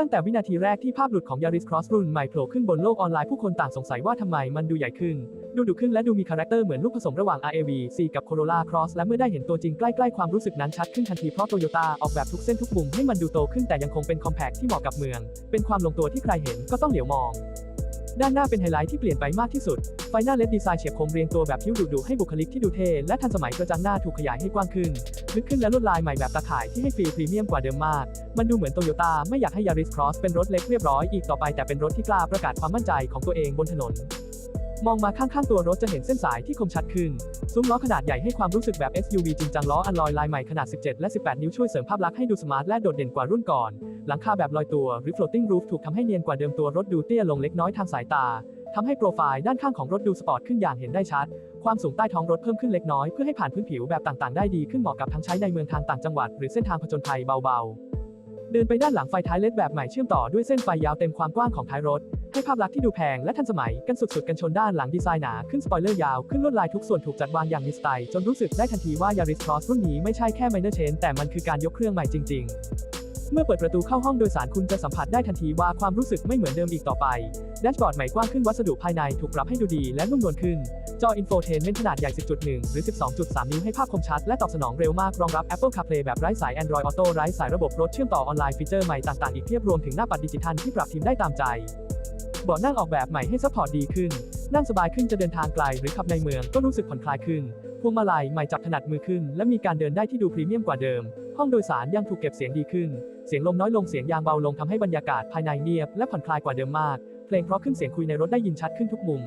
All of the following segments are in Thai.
ตั้งแต่วินาทีแรกที่ภาพหลุดของ Yaris Cross รุ่นใหม่โผล่ขึ้นบนโลกออนไลน์ผู้คนต่างสงสัยว่าทำไมมันดูใหญ่ขึ้น ดูดุขึ้นและดูมีคาแรคเตอร์เหมือนลูกผสมระหว่าง RAV C กับ Corolla Cross และเมื่อได้เห็นตัวจริงใกล้ๆความรู้สึกนั้นชัดขึ้นทันทีเพราะ Toyota ออกแบบทุกเส้นทุกมุมให้มันดูโตขึ้นแต่ยังคงเป็น compact ที่เหมาะกับเมือง เป็นความลงตัวที่ใครเห็นก็ต้องเหลียวมองด้านหน้าเป็นไฮไลท์ที่เปลี่ยนไปมากที่สุด ไฟหน้าเลดดีไซน์เฉียบคมเรียงตัวแบบคิ้วดุดุๆให้บุคลิกที่ดูเท่และทันสมัยกระจังหน้าถูกขยายให้กว้างขึ้น ลึกขึ้นและลวดลายใหม่แบบตาข่ายที่ให้ฟีลพรีเมียมกว่าเดิมมาก มันดูเหมือนโตโยต้าไม่อยากให้ Yaris Cross เป็นรถเล็กเรียบร้อยอีกต่อไปแต่เป็นรถที่กล้าประกาศความมั่นใจของตัวเองบนถนน มองมาข้างๆตัวรถจะเห็นเส้นสายที่คมชัดขึ้น ซุ้มล้อขนาดใหญ่ให้ความรู้สึกแบบ SUV จริงจังล้ออัลลอยลายใหม่ขนาด 17 และ 18 นิ้วช่วยเสริมภาพลักษณ์ให้ดูสมาร์ทและโดดเด่นกว่ารุ่นก่อน หลังคาแบบลอยตัวหรือ floating roof ถูกทำให้เนียนกว่าเดิมตัวรถดูเตี้ยลงเล็กน้อยทางสายตา ทำให้โปรไฟล์ด้านข้างของรถดูสปอร์ตขึ้นอย่างเห็นได้ชัด ความสูงใต้ท้องรถเพิ่มขึ้นเล็กน้อยเพื่อให้ผ่านพื้นผิวแบบต่างๆ ได้ดีขึ้นเหมาะกับทั้งใช้ในเมืองทางต่างจังหวัด หรือเส้นทางผจญภัยเบาๆ เดินไปด้านหลังไฟท้ายเลดแบบใหม่เชื่อมต่อด้วยเส้นไฟยาวเต็มความกว้างของท้ายรถ ให้ภาพลักษณ์ที่ดูแพงและทันสมัยกันสุดๆ กันชนด้านหลังดีไซน์หนาขึ้นสปอยเลอร์ยาวขึ้นลวดลายทุกส่วนถูกจัดวางอย่างมีสไตล์จนรู้สึกได้ทันทีว่า Yaris Cross รุ่นนี้ไม่ใช่แค่ minor change แต่มันคือการยกเครื่องใหม่จริง ๆ เมื่อเปิดประตูเข้าห้องโดยสารคุณจะสัมผัสได้ทันทีว่าความรู้สึกไม่เหมือนเดิมอีกต่อไป แดชบอร์ดใหม่กว้างขึ้นวัสดุภายในถูกปรับให้ดูดีและนุ่มนวลขึ้น จออินโฟเทนเมนต์ขนาดใหญ่ 10.1 หรือ 12.3 นิ้วให้ภาพคมชัดและตอบสนองเร็วมาก รองรับ Apple CarPlay แบบไร้สาย Android Auto ไร้สายระบบรถเชื่อมต่อออนไลน์ฟีเจอร์ใหม่ต่างๆ อีกเพียบรวมถึงหน้าปัดดิจิทัลที่ปรับทีมได้ตามใจเบาะนั่งออกแบบใหม่ให้ซัพพอร์ตดีขึ้น นั่งสบายขึ้นจะเดินทางไกลหรือขับในเมืองก็รู้สึกผ่อนคลายขึ้น พวงมาลัยใหม่จับถนัดมือขึ้น และมีการเดินได้ที่ดูพรีเมียมกว่าเดิม ห้องโดยสารยังถูกเก็บเสียงดีขึ้น เสียงลมน้อยลงเสียงยางเบาลงทำให้บรรยากาศภายในเงียบและผ่อนคลายกว่าเดิมมาก เพลงเพราะขึ้นเสียงคุยในรถได้ยินชัดขึ้นทุกมุม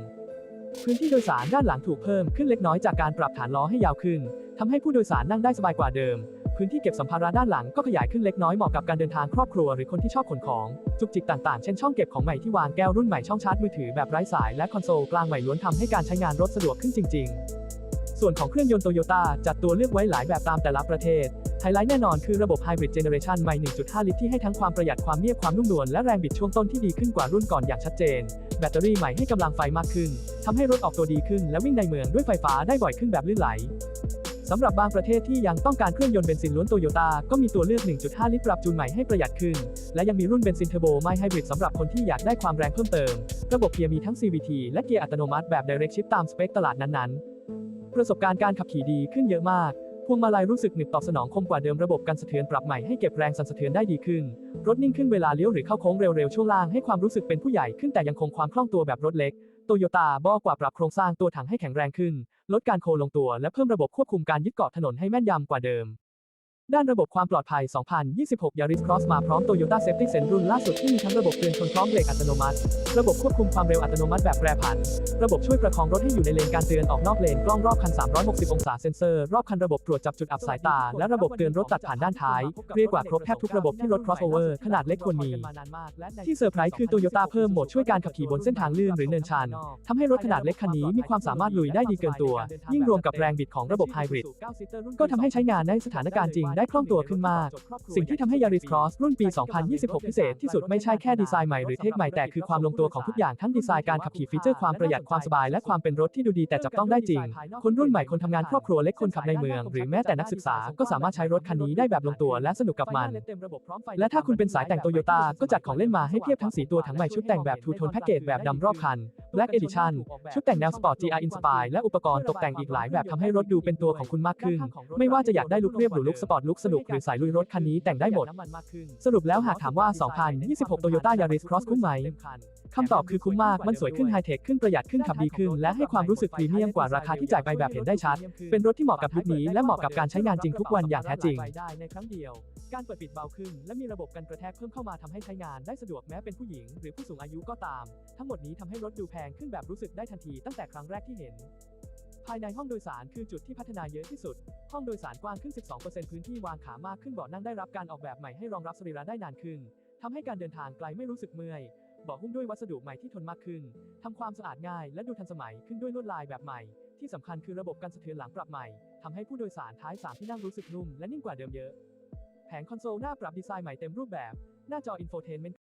พื้นที่โดยสารด้านหลังถูกเพิ่มขึ้นเล็กน้อยจากการปรับฐานล้อให้ยาวขึ้นทำให้ผู้โดยสารนั่งได้สบายกว่าเดิม พื้นที่เก็บสัมภาระด้านหลังก็ขยายขึ้นเล็กน้อยเหมาะกับการเดินทางครอบครัวหรือคนที่ชอบขนของ จุกจิกต่างๆ เช่นช่องเก็บของใหม่ที่วางแก้วรุ่นใหม่ช่องชาร์จมือถือแบบไร้สายและคอนโซลกลางใหม่ล้วนทำให้การใช้งานรถสะดวกขึ้นจริง ๆ ส่วนของเครื่องยนต์โตโยต้าจัดตัวเลือกไว้หลายแบบตามแต่ละประเทศ ไฮไลท์แน่นอนคือระบบ Hybrid Generation ใหม่ 1.5 ลิตรที่ให้ทั้งความประหยัดความเงียบความนุ่มนวลและแรงบิดช่วงต้นที่ดีขึ้นกว่ารุ่นก่อนอย่างชัดเจน แบตเตอรี่ใหม่ให้กำลังไฟมากขึ้นทำให้รถออกตัวดีขึ้นและวิ่งในเมืองด้วยไฟฟ้าได้บ่อยขึ้นแบบลื่นไหลสำหรับบางประเทศที่ยังต้องการเครื่องยนต์เบนซินล้วนโตโยต้าก็มีตัวเลือก 1.5 ลิตรปรับจูนใหม่ให้ประหยัดขึ้น และยังมีรุ่นเบนซินเทอร์โบไม่ไฮบริดสำหรับคนที่อยากได้ความแรงเพิ่มเติม ระบบเกียร์มีทั้ง CVT และเกียร์อัตโนมัติแบบ Direct Shift ตามสเปคตลาดนั้นๆ ประสบการณ์การขับขี่ดีขึ้นเยอะมากพวงมาลัยรู้สึกหนึบตอบสนองคมกว่าเดิมระบบการสะเทือนปรับใหม่ให้เก็บแรงสั่นสะเทือนได้ดีขึ้น รถนิ่งขึ้นเวลาเลี้ยวหรือเข้าโค้งเร็วๆช่วงล่างให้ความรู้สึกเป็นผู้ใหญ่ขึ้นแต่ยังคงความคล่องตัวแบบรถเล็กโตโยต้าบอกกว่าปรับโครงสร้างตัวถังให้แข็งแรงขึ้น ลดการโคลงตัวและเพิ่มระบบควบคุมการยึดเกาะถนนให้แม่นยำกว่าเดิม ด้านระบบความปลอดภัย 2026 Yaris Cross มาพร้อม Toyota Safety Sense รุ่นล่าสุดที่มีทั้งระบบเตือนชนพร้อมเบรกอัตโนมัติ ระบบควบคุมความเร็วอัตโนมัติแบบแปรผัน ระบบช่วยประคองรถให้อยู่ในเลนการเตือนออกนอกเลน กล้องรอบคัน 360 องศาเซ็นเซอร์ รอบคันระบบตรวจจับจุดอับสายตา และระบบเตือนรถตัดผ่านด้านท้าย เรียกว่าครบแทบทุกระบบที่รถ crossover ขนาดเล็กควรมี ที่เซอร์ไพรส์คือ Toyota เพิ่มโหมดช่วยการขับขี่บนเส้นทางลื่นหรือเนินชันทำให้รถขนาดเล็กคันนี้มีความสามารถลุยได้ดีเกินตัว ยิ่งรวมกับแรงบิดของระบบไฮบริดก็ทำให้ใช้งานในสถานการณ์จริงได้คล่องตัวขึ้นมาก สิ่งที่ทำให้ Yaris Cross รุ่นปี 2026 พิเศษที่สุดไม่ใช่แค่ดีไซน์ใหม่หรือเทคใหม่แต่คือความลงตัวของทุกอย่างทั้งดีไซน์การขับขี่ฟีเจอร์ความประหยัดความสบายและความเป็นรถที่ดูดีแต่จับต้องได้จริง คนรุ่นใหม่คนทำงานครอบครัวเล็กคนขับในเมือง หรือแม้แต่นักศึกษาก็สามารถใช้รถคันนี้ได้แบบลงตัวและสนุกกับมัน และถ้าคุณเป็นสายแต่งโตโยต้าก็จัดของเล่นมาให้เพียบทั้งสีตัวทั้งใหม่ชุดแต่งแบบทูโทนแพ็กเกจแบบดำรอบคัน Black Edition ชุดแต่งแนวสปอร์ต GR Inspire และอุปกรณ์ตกแต่งอีกหลายแบบทำให้รถดูเป็นตัวของคุณมากขึ้น ไม่ว่าจะอยากได้ลุคเรียบหรือลุคสปอร์ตลุคสนุกหรือสายลุยรถคันนี้แต่งได้หมด สรุปแล้วหากถามว่า 2026 Toyota Yaris Cross คุ้มไหม คำตอบคือคุ้มมาก มันสวยขึ้นไฮเทคขึ้นประหยัดขึ้นขับดีขึ้น และให้ความรู้สึกพรีเมียมกว่าราคาที่จ่ายไปแบบเห็นได้ชัด เป็นรถที่เหมาะกับยุคนี้และเหมาะกับการใช้งานจริงทุกวันอย่างแท้จริงในครั้งเดียว การเปิดปิดเบาขึ้น และมีระบบกันกระแทกเพิ่มเข้ามาทำให้ใช้งานได้สะดวกแม้เป็นผู้หญิง หรือผู้สูงอายุก็ตาม ทั้งหมดนี้ทำให้รถดูแพงขึ้นแบบรู้สึกได้ทันทีตั้งแต่ครั้งแรกที่เห็นภายในห้องโดยสารคือจุดที่พัฒนาเยอะที่สุด ห้องโดยสารกว้างขึ้น 12%พื้นที่วางขามากขึ้นเบาะนั่งได้รับการออกแบบใหม่ให้รองรับสรีระได้นานขึ้นทำให้การเดินทางไกลไม่รู้สึกเมื่อยเบาะหุ้มด้วยวัสดุใหม่ที่ทนมากขึ้นทำความสะอาดง่ายและดูทันสมัยขึ้นด้วยลวดลายแบบใหม่ ที่สำคัญคือระบบการสะเทือนหลังปรับใหม่ทำให้ผู้โดยสารท้าย3ที่นั่งรู้สึกนุ่มและนิ่งกว่าเดิมเยอะ แผงคอนโซลหน้าปรับดีไซน์ใหม่เต็มรูปแบบ หน้าจออินโฟเทนเมนต์